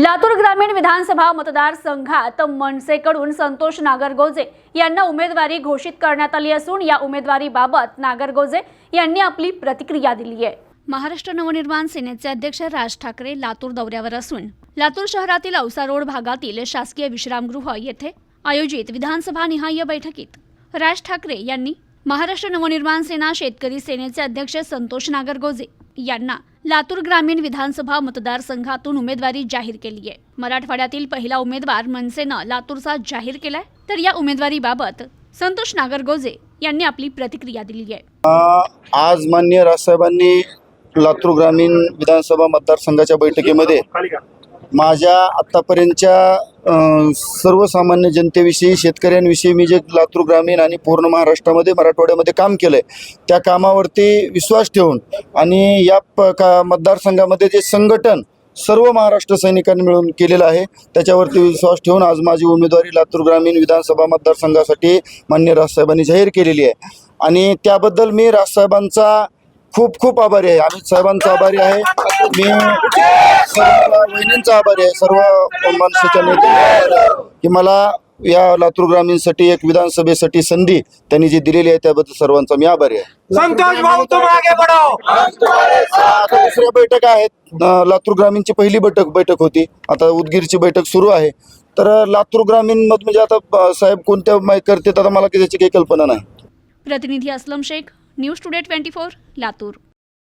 लातूर ग्रामीण विधानसभा मतदारसंघात मनसेकडून संतोष नागरगोजे यांना उमेदवारी घोषित करण्यात आली असून या उमेदवारीबाबत नागरगोजे यांनी आपली प्रतिक्रिया दिली आहे. महाराष्ट्र नवनिर्माण सेनेचे अध्यक्ष राज ठाकरे लातूर दौऱ्यावर असून लातूर शहरातील औसा रोड भागातील शासकीय विश्रामगृह येथे आयोजित विधानसभा निहाय बैठकीत राज ठाकरे यांनी महाराष्ट्र नवनिर्माण सेना शेतकरी सेनेचे अध्यक्ष संतोष नागरगोजे यांना लातूर ग्रामीण विधानसभा मतदारसंघातून उमेदवारी जाहीर केली आहे. मराठवाड्यातील पहिला उमेदवार मनसेनं लातूरचा जाहीर केलाय. तर या उमेदवारीबाबत संतोष नागरगोजे यांनी आपली प्रतिक्रिया दिली आहे. आज मान्य राजसाहेबांनी लातूर ग्रामीण विधानसभा मतदारसंघाच्या बैठकीमध्ये माझ्या आत्तापर्यंतच्या अ, सर्वसामान्य जनतेविषयी शेतकऱ्यांविषयी मी जे लातूर ग्रामीण आणि पूर्ण महाराष्ट्रामध्ये मराठवाड्यामध्ये काम केलं आहे त्या कामावरती विश्वास ठेवून आणि या प का मतदारसंघामध्ये जे संघटन सर्व महाराष्ट्र सैनिकांनी मिळून केलेलं आहे त्याच्यावरती विश्वास ठेवून आज माझी उमेदवारी लातूर ग्रामीण विधानसभा मतदारसंघासाठी मान्य राजसाहेबांनी जाहीर केलेली आहे. आणि त्याबद्दल मी राजसाहेबांचा खूप खूप आभारी आहे. अमित साहेबांचा आभारी आहे. मी सर्व वहिनींचा आभारी आहे. सर्व माणसाच्या नेत्यांचा की मला या लातूर ग्रामीणसाठी एक विधानसभेसाठी संधी त्यांनी जी दिलेली आहे त्याबद्दल सर्वांचा मी आभारी आहे. संतोष भाऊ तुम आगे बढ़ो आता दुसऱ्या बैठक आहेत. अं, लातूर ग्रामीणची पहिली बैठक बैठक होती. आता उदगीरची बैठक सुरू आहे. तर लातूर ग्रामीण मत म्हणजे आता अं, साहेब कोणत्या माहिती करते आता मला त्याची काही कल्पना नाही. प्रतिनिधी Aslam Shaikh news today twenty four Latur.